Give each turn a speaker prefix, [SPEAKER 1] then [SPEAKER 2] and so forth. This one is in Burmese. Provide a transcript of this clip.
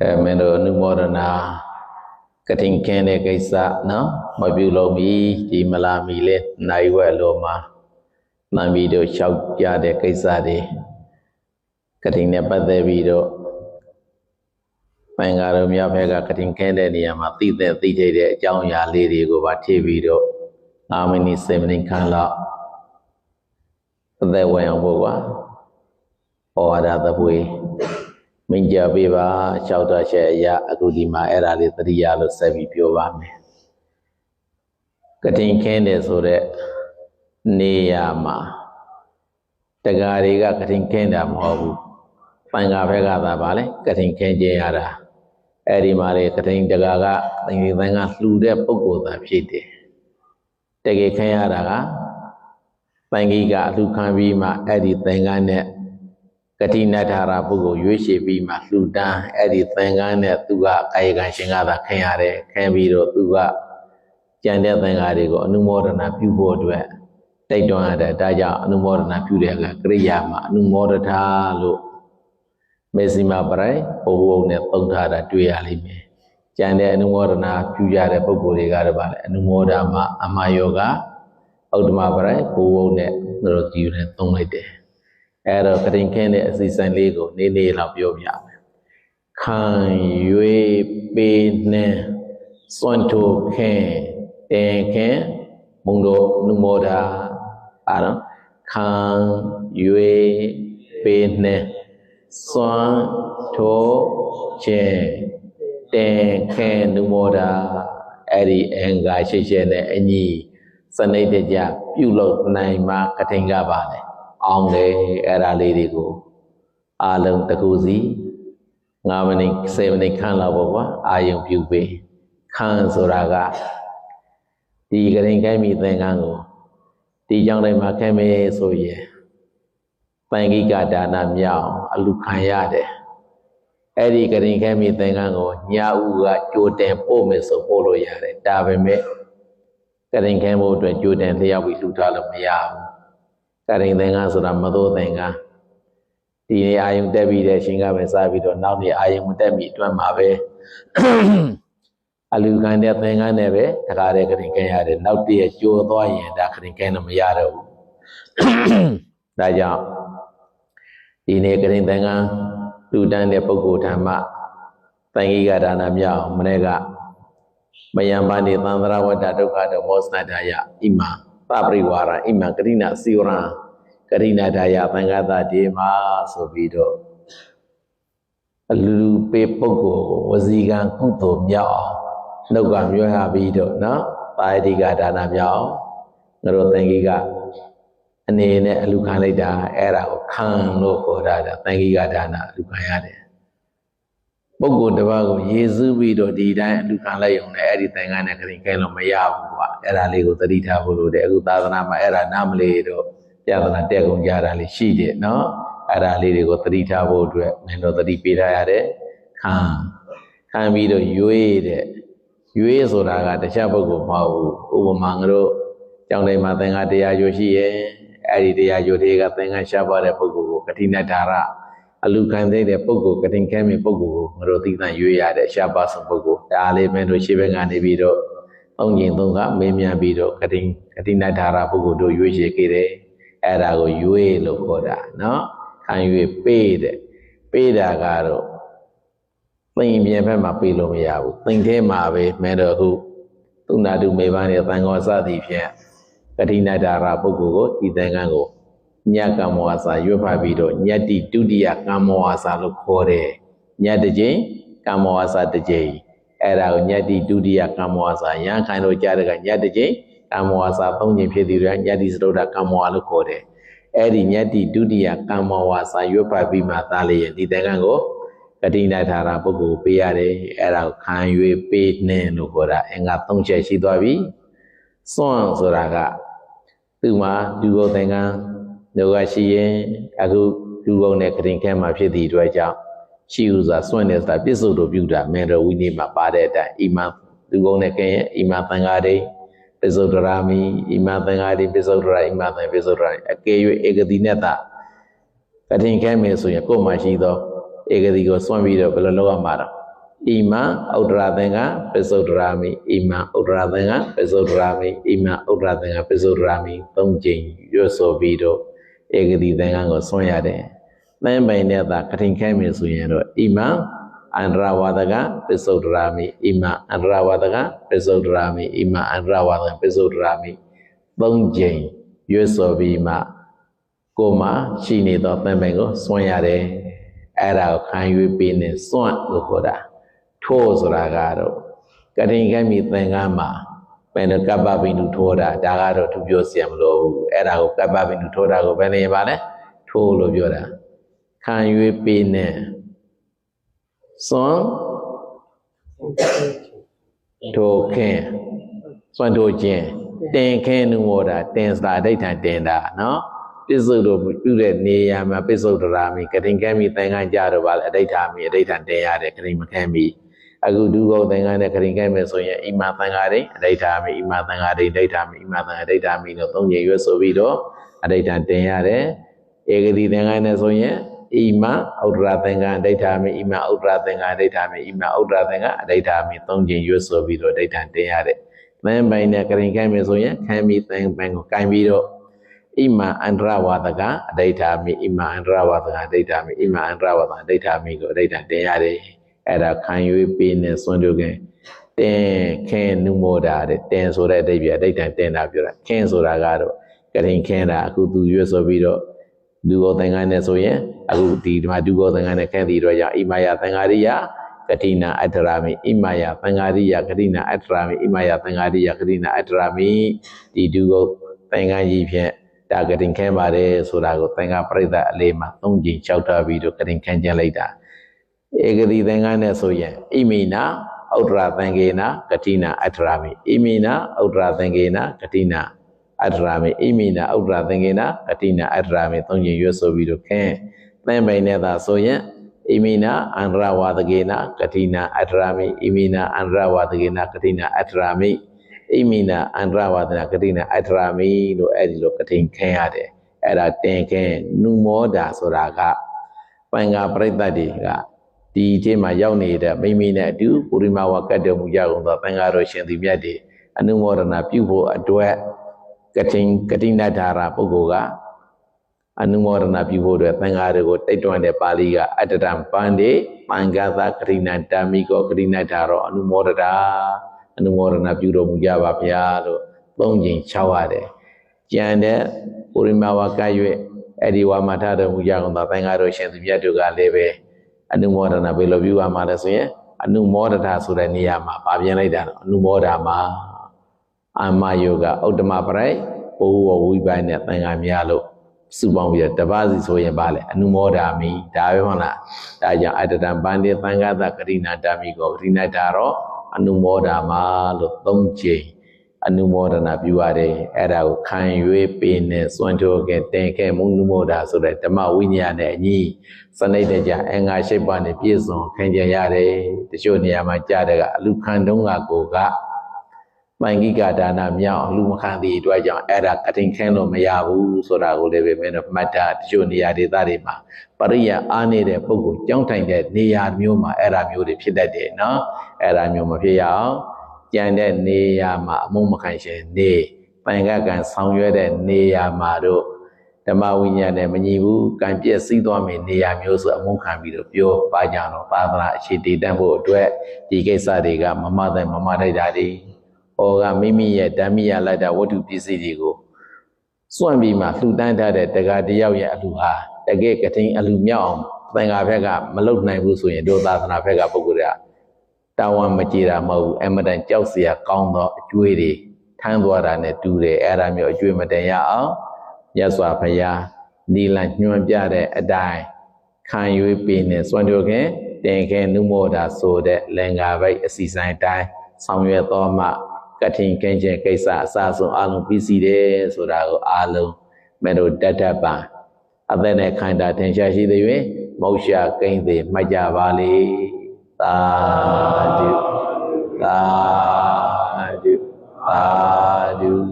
[SPEAKER 1] အဲမင်းတို့အနုမောဒနာကတိန်ကင်းတဲ့ကိစ္စနော်မပြုလို့မီဒီမလာမီလဲနိုင်ဝဲလို့မှာမှန်ပြီးတော့လျှောက်ကြတဲ့ကိစ္စတွေကတိန်နဲ့ပတ်သက်ပြီးတော့မင်္ဂလာတော်များဘက်ကကတိန်ကင်းတဲ့နေရာမှာသိတဲ့သိထိတဲ့အကြောင်းအရာလေးတွေကိုပါထည့်ပြီးတော့9မိနစ်10မိနစ်ခန့်လောက်အသက်ဝင်အောင်ပို့ပါဩဝါဒသပွေ မင်ကြပေးပါလျှောက်တော့ချက်အရာအခုဒီမှာအဲ့ဒါလေးသတိရလို့ဆက်ပြီးပြောပါမယ်ကတိန်ခင်းတယ်ဆိုတော့နေရာမှာတကားတွေကကတိန်ခင်းတာမဟုတ်ဘူးပန်ကာဘက်ကသာပါလေကတိန်ခင်းကြရတာအဲ့ဒီမှာလေကတိန်တကားကသင်္ကေတန်ကလှူတဲ့ပုံကိုယ်သာဖြစ်တယ်တကယ်ခင်းရတာကပန်ကြီးကအလှူခံပြီးမှအဲ့ဒီသင်္ကန်းနဲ့ ကတိနထာရပုဂ္ဂိုလ်ရွေးချယ်ပြီးမှလှူဒန်းအဲ့ဒီသင်္ကန်းနဲ့သူကကာယကံရှင်ကသာခင်းရတယ်ခင်းပြီးတော့သူကကြံတဲ့သင်္ကာတွေကိုအနုမောဒနာပြုဖို့အတွက်တိုက်တွန်းရတယ်ဒါကြောင့်အနုမောဒနာပြုတဲ့အခါကရိယာမှာအနုမောဒထာလို့မေစီမပရိုင်ဘုံဘုံနဲ့ပုံထားတာတွေ့ရလိမ့်မယ်ကြံတဲ့အနုမောဒနာပြုကြတဲ့ပုဂ္ဂိုလ်တွေကတော့ဗာလေအနုမောဒမှာအမယောဂဥဒ္ဓမပရိုင်ဘုံဘုံနဲ့တို့ကြည့်ရသုံးလိုက်တယ် အဲ့တော့ကရင်ခင်းတဲ့အစီအစဉ်လေးကိုနေ့နေ့လောက်ပြောပြမယ်ခံ၍ပေးနှင်းစွန့်ထိုခင်းတင်ခင်းမုံတော်နုမောတာအာနော်ခံ၍ပေးနှင်းစွန့်ထိုခြင်းတင်ခင်းနုမောတာအဲ့ဒီအင်္ဂါရှိရှိနဲ့အညီစနိတ္တကြပြုလုပ်နိုင်မှာကထိန်ကပါလေ အောင်တယ်အဲ့ဒါလေးတွေကိုအာလုံးတစ်ခုစီ9မိနစ်10မိနစ်ခန့်လောက်ပေါ့ကွာအာယုံပြုပေးခန့်ဆိုတာကဒီကရင်ခိုင်းမိသင်္ကန်းကိုဒီကြောင့်တိုင်းမှာခဲမဲဆိုရင်ပန်ကိကဒါနမြောက်အလူခံရတယ်အဲ့ဒီကရင်ခဲမိသင်္ကန်းကိုညာဥကကြိုတင်ပို့မယ်ဆိုပို့လို့ရတယ်ဒါပေမဲ့ကရင်ခဲဖို့အတွက်ကြိုတင်လျှောက်ပြီးလှူထားလို့မရဘူး ကရင်သင်္ကန်းဆိုတာမသိုးသင်္ကန်းဒီနေ့အာယုံတက်ပြီးတဲ့ရှင်ကပဲစားပြီးတော့နောက်နေ့အာယုံမတက်မီအတွန်းမှာပဲအလူခံတဲ့သင်္ကန်းနဲ့ပဲတခါတည်းကရင်ခဲရတယ်နောက်တည့်ကျိုးသွားရင်ဒါကရင်ခဲတော့မရတော့ဘူးဒါကြောင့်ဒီနေ့ကရင်သင်္ကန်းလူတန်းတဲ့ပုဂ္ဂိုလ်ဓမ္မသံဃိကဒါနမြောက်မနေ့ကမယံပါနေသံသရဝတ္တဒုက္ခတောမောစနတယဣမ သပရိဝါရဣမကရိဏစီဝရံကရိဏဒါယသံဃာတတေမာဆိုပြီးတော့အလူလူပေးပုဂ္ဂိုလ်ကိုဝစီကံကုသိုလ်မြောက်အောင်နှုတ်ကမျိုးရပြီးတော့နော်ပါဠိကဒါနမြောက်ငါတို့သင်္ကိကအနေနဲ့အလူခံလိုက်တာအဲ့ဒါကိုခံလို့ခေါ်တာဒါသင်္ကိကဒါနအလူခံရတယ် ပုဂ္ဂိုလ်တစ်ပါးကိုယေစုပြီးတော့ဒီတိုင်းအလူခံလိုက်ရုံနဲ့အဲ့ဒီသင်္ကန်းနဲ့ခရင်ခဲလို့မရဘူးကွာအဲ့ဒါလေးကိုသတိထားဖို့လိုတယ်အခုသာသနာမှာအဲ့ဒါနားမလေးတော့ပြဿနာတက်ကုန်ကြတာလေးရှိတယ်နော်အဲ့ဒါလေးတွေကိုသတိထားဖို့အတွက်မင်းတို့သတိပေးထားရတယ်ခံခံပြီးတော့ရွေးတဲ့ရွေးဆိုတာကတခြားပုဂ္ဂိုလ်မဟုတ်ဘူးဥပမာငါတို့ကျောင်းတိုင်းမှာသင်္ဃတရားရွရှိရဲ့အဲ့ဒီတရားရွတွေကသင်္ဃရှားပါတဲ့ပုဂ္ဂိုလ်ကိုကတိဏ္ဍာရ အလူခံသိတဲ့ပုဂ္ဂိုလ်ကတိန်ခဲမြပုဂ္ဂိုလ်ကိုငါတို့သိသရွေးရတဲ့ရှားပါဆုံးပုဂ္ဂိုလ်ဒါလေးမင်းတို့ရှေ့ဘက်ကနေပြီးတော့သုံးကျင်သုံးကမေးမြန်းပြီးတော့ကတိန်ကတိဏ္ဍာရပုဂ္ဂိုလ်တို့ရွေးချယ်ခဲ့တယ်အဲ့ဒါကိုရွေးလို့ခေါ်တာနော်ခံရွေးပေးတဲ့ပေးတာကတော့သိင်ပြင်ဘက်မှာပေးလို့မရဘူးသိင်ထဲမှာပဲမဲတော့အခုသုနာတုမေပန်းနဲ့သံဃောစသည်ဖြင့်ကတိဏဒါရပုဂ္ဂိုလ်ကိုဒီသင်္ကန်းကို ညကမ္မောအစာရွတ်ဖတ်ပြီးတော့ညတ္တိဒုတိယကမ္မောအစာလို့ခေါ်တယ်ညတစ်ကြိမ်ကမ္မောအစာတစ်ကြိမ်အဲ့ဒါကိုညတ္တိဒုတိယကမ္မောအစာရဟန်းခိုင်တို့ကြားတဲ့ကညတစ်ကြိမ်ကမ္မောအစာ၃ကြိမ်ဖြစ်သည်ရညတ္တိစတုဒ္ဓကမ္မောလို့ခေါ်တယ်အဲ့ဒီညတ္တိဒုတိယကမ္မောအစာရွတ်ဖတ်ပြီးမှသားလေးရဲ့ဒီသင်္ကန်းကိုကတိဏထာရပုဂ္ဂိုလ်ပေးရတယ်အဲ့ဒါကိုခံ၍ပေးနှင်းလို့ခေါ်တာအင်္ဂါ၃ချက်ရှိသွားပြီစွန့်ဆိုတာကသူ့မှာလူကုန်သင်္ကန်း တို့ကရှိရင်အခုလူကုန်နဲ့ကတိခဲမှာဖြစ်သည့်အတွက်ကြောင့်ရှိဥစွာစွန့်နေဆိုတာပြစ္ဆုတ်တို့ပြုတာမေရဝိနည်းမှာပါတဲ့အတိုင်းဣမလူကုန်နဲ့ကဲဣမသံဃာတွေပစ္စုဒ္ဒရာမိဣမသံဃာတွေပစ္စုဒ္ဒရာဣမသံပစ္စုဒ္ဒရာအကယ်၍ဧကတိနဲ့တာကတိခဲမယ်ဆိုရင်ကိုယ်မှရှိသောဧကတိကိုစွန့်ပြီးတော့ဘယ်လိုလုပ်ရမှာတော့ဣမံဥဒ္ဒရာသင်္ကပစ္စုဒ္ဒရာမိဣမံဥဒ္ဒရာသင်္ကပစ္စုဒ္ဒရာမိဣမံဥဒ္ဒရာသင်္ကပစ္စုဒ္ဒရာမိသုံးကြိမ်ရွတ်ဆိုပြီးတော့ ဧကတိသင်္ကကိုဆွံ့ရတယ်။သင်္ပိုင်နဲ့သာကထိန်ခဲမယ်ဆိုရင်တော့ဣမံအန္တရာဝါဒကပစ္စုဒ္ဒရာမိဣမံအန္တရာဝါဒကပစ္စုဒ္ဒရာမိဣမံအန္တရာဝါဒကပစ္စုဒ္ဒရာမိသုံးကြိမ်ရွတ်ဆိုပြီးမှကိုယ်မှာရှိနေသောသင်္ပိုင်ကိုဆွံ့ရတယ်။အဲ့ဒါကိုခံယူပြီးနေစွန့်လို့ခေါ်တာထိုးဆိုတာကတော့ကတိကမိသင်္ကန်းမှာ ပင်ကပ္ပပိနုထိုးတာဒါကတော့သူပြောစရာမလိုဘူးအဲ့ဒါကိုကပ္ပပိနုထိုးတာကိုဘယ်နေပါလဲထိုးလို့ပြောတာခံ၍ပေးနေစွန်ထိုးခင်စွန်ထိုးခြင်းတင်ခင်နုဝတာတင်စာဒိဋ္ဌံတင်တာနော်ပစ္စုတို့ပြုတဲ့နေရာမှာပစ္စုဒရာမိကရင်ကဲမိသင်္ကန်းကြတော့ဗာလေအဋ္ဌာမိအဋ္ဌံတင်ရတယ်ကရင်မခဲမိ အခုဒုက္ခသင်္ကန်းနဲ့ကတိကံမိဆိုရင်ဣမသံဃာရိအဋ္ဌာမိဣမသံဃာရိဒိဋ္ဌာမိဣမသံဃာဒိဋ္ဌာမိတို့သုံးကြိမ်ရွတ်ဆိုပြီးတော့အဋ္ဌာတင်ရတယ်ဧကတိသင်္ကန်းနဲ့ဆိုရင်ဣမဥဒ္ဒရာသင်္ကန်းဒိဋ္ဌာမိဣမဥဒ္ဒရာသင်္ကန်းဒိဋ္ဌာမိဣမဥဒ္ဒရာသင်္ကန်းအဋ္ဌာမိသုံးကြိမ်ရွတ်ဆိုပြီးတော့ဒိဋ္ဌာတင်ရတယ်သင်္ပိုင်နဲ့ကရင်ကံမိဆိုရင်ခံမိသင်္ပိုင်ကိုကင်ပြီးတော့ဣမအန္တရဝါဒကအဋ္ဌာမိဣမအန္တရဝါဒကအဋ္ဌာမိဣမအန္တရဝါဒကအဋ္ဌာမိကိုအဋ္ဌာတင်ရတယ် အဲ့ဒါခံယူပေးနေစွန့်တို့ကတင်ခင်နုမောတာတဲ့တင်ဆိုတဲ့အဓိပ္ပာယ်အဋ္ဌာတင်တာပြောတာခင်ဆိုတာကတော့ကရင်ခင်တာအခုသူရွတ်ဆိုပြီးတော့လူကောသင်္ကန်းနဲ့ဆိုရင်အခုဒီဒီမှာဒုကောသင်္ကန်းနဲ့ခဲတီတော့ကြောင့်ဣမယသင်္ဃာရိယကတိနာအတ္တရာမိဣမယသံဃာရိယကတိနာအတ္တရာမိဣမယသံဃာရိယကတိနာအတ္တရာမိဒီဒုကောသင်္ကန်းကြီးဖြင့်ဒါကတင်ခဲပါတယ်ဆိုတာကိုသင်္ကပရိသတ်အလေးမှာသုံးကြိမ်လျှောက်ထားပြီးတော့ကတင်ခန်းကျင်းလိုက်တာ ဧကတိသင်္ကန်းနဲ့ဆိုရင်ဣမိနာဥဒ္ဒရာသင်္ကေနာကတိနာအတ္တရာမိဣမိနာဥဒ္ဒရာသင်္ကေနာကတိနာအတ္တရာမိဣမိနာဥဒ္ဒရာသင်္ကေနာကတိနာအတ္တရာမိသုံးကြိမ်ရွတ်ဆိုပြီးတော့ခင်းသင်္ပိုင်နဲ့သာဆိုရင်ဣမိနာအန္တရဝါဒကေနာကတိနာအတ္တရာမိဣမိနာအန္တရဝါဒကေနာကတိနာအတ္တရာမိဣမိနာအန္တရဝါဒနာကတိနာအတ္တရာမိလို့အဲ့ဒီလိုကတိခင်းရတယ်အဲ့ဒါတင်ခင်းနုမောတာဆိုတာကပင်္ဂပရိသတ်တွေက ဒီအချိန်မှာရောက်နေတဲ့မိမိနဲ့အတူပုရိမဝကတ်တော်မူကြကုန်သောသံဃာတော်ရှင်သူမြတ်တွေအနုမောဒနာပြုဖို့အတွက်ကတိကတိနထာရပုဂ္ဂိုလ်ကအနုမောဒနာပြုဖို့အတွက်သံဃာတွေကိုတိတ်တွန်းတဲ့ပါဠိကအတ္တတံပန္တိပံဂသကရိဏတာမိကောကရိဏထာရောအနုမောဒတာအနုမောဒနာပြုတော်မူကြပါဗျာလို့သုံးချိန်၆ရတယ်ကြံတဲ့ပုရိမဝကတ်၍အဲ့ဒီဝါမထတော်မူကြကုန်သောသံဃာတော်ရှင်သူမြတ်တို့ကလည်းပဲ အနုမောဒနာဘယ်လိုပြုရမှာလဲဆိုရင်အနုမောဒတာဆိုတဲ့နေရာမှာဗာပြန်လိုက်တာအနုမောဒမှာအာမယောဂဥတ္တမပရိဘောဝဝိပိုင်းနဲ့သံဃာများလို့စုပေါင်းပြီးတပါးစီဆိုရင်ဗာလေအနုမောဒာမိဒါပဲဟုတ်လားဒါကြောင့်အတ္တတံပန္တိသံဃာတကရိဏတာမိကိုကရိဏတာရောအနုမောဒာမလို့သုံးကြိမ် အနုမောဒနာပြုရတယ်အဲ့ဒါကိုခံ၍ပေးနေစွန့်ထိုးခဲ့တင်ခဲ့မုနုမောဒာဆိုတဲ့ဓမ္မဝိညာဉ်နဲ့အညီစနိတ်တကြအင်္ဂါရှိပါနဲ့ပြည့်စုံခံကြရတယ်တချို့နေရာမှာကြားတယ်ကအလူခံတုံးကကိုကမိုင်ဂိကဒါနမြောက်လူမခံသည့်အတွက်ကြောင့်အဲ့ဒါကတိန်ခင်းလို့မရဘူးဆိုတာကိုလည်းပဲမင်းတို့မှတ်တာတချို့နေရာဒေသတွေမှာပရိယအားနေတဲ့ပုဂ္ဂိုလ်ကြောင်းထိုင်တဲ့နေရာမျိုးမှာအဲ့ဒါမျိုးတွေဖြစ်တတ်တယ်နော်အဲ့ဒါမျိုးမဖြစ်ရအောင် ကြံတဲ့နေရာမှာအမုန်းမခံရှင်နေပင်ကကံဆောင်ရွက်တဲ့နေရာမှာတို့ဓမ္မဝိညာဉ်နဲ့မညီဘူးကံပြည့်စည်သွားမယ်နေရာမျိုးဆိုအမုန်းခံပြီးတော့ပြောပါကြတော့သာသနာအခြေတည်တတ်ဖို့အတွက်ဒီကိစ္စတွေကမမတဲ့မမထိုက်တာတွေဟောကမိမိရဲ့ဓမ္မိယလိုက်တာဝတ္ထုပစ္စည်းတွေကိုစွန့်ပြီးမှလှူဒန်းထားတဲ့တက္ကတယောက်ရဲ့အလှူဟာတကယ်ကထိန်အလှူမြောက်အောင်သင်္ဃာဘက်ကမလုနိုင်ဘူးဆိုရင်ဒုသာသနာဘက်ကပုဂ္ဂိုလ်တွေက တာဝန်မကြည်တာမဟုတ်ဘူးအမတန်ကြောက်စရာကောင်းသောအကျွေးတွေထမ်းသွားတာနဲ့တူတယ်အဲ့ဒါမျိုးအကျွေးမတန်ရအောင်မြတ်စွာဘုရားနီလန်ညွှန်ပြတဲ့အတိုင်းခံယူပေးနေစွန့်ကြခင်တင်ခဲနုမောတာဆိုတဲ့လင်္ကာဘိတ်အစီဆိုင်တိုင်းဆောင်ရွက်တော်မှကထိန်ကင်းခြင်းကိစ္စအစဆုံးအလုံးပြီးစီတယ်ဆိုတာကိုအလုံးမဲ့တို့တတ်တတ်ပါအသက်နဲ့ခန္ဓာထင်ရှားရှိသည်၍မောက္ရှကိန်းသည်မှတ်ကြပါလေ သာဓုသာဓုသာဓု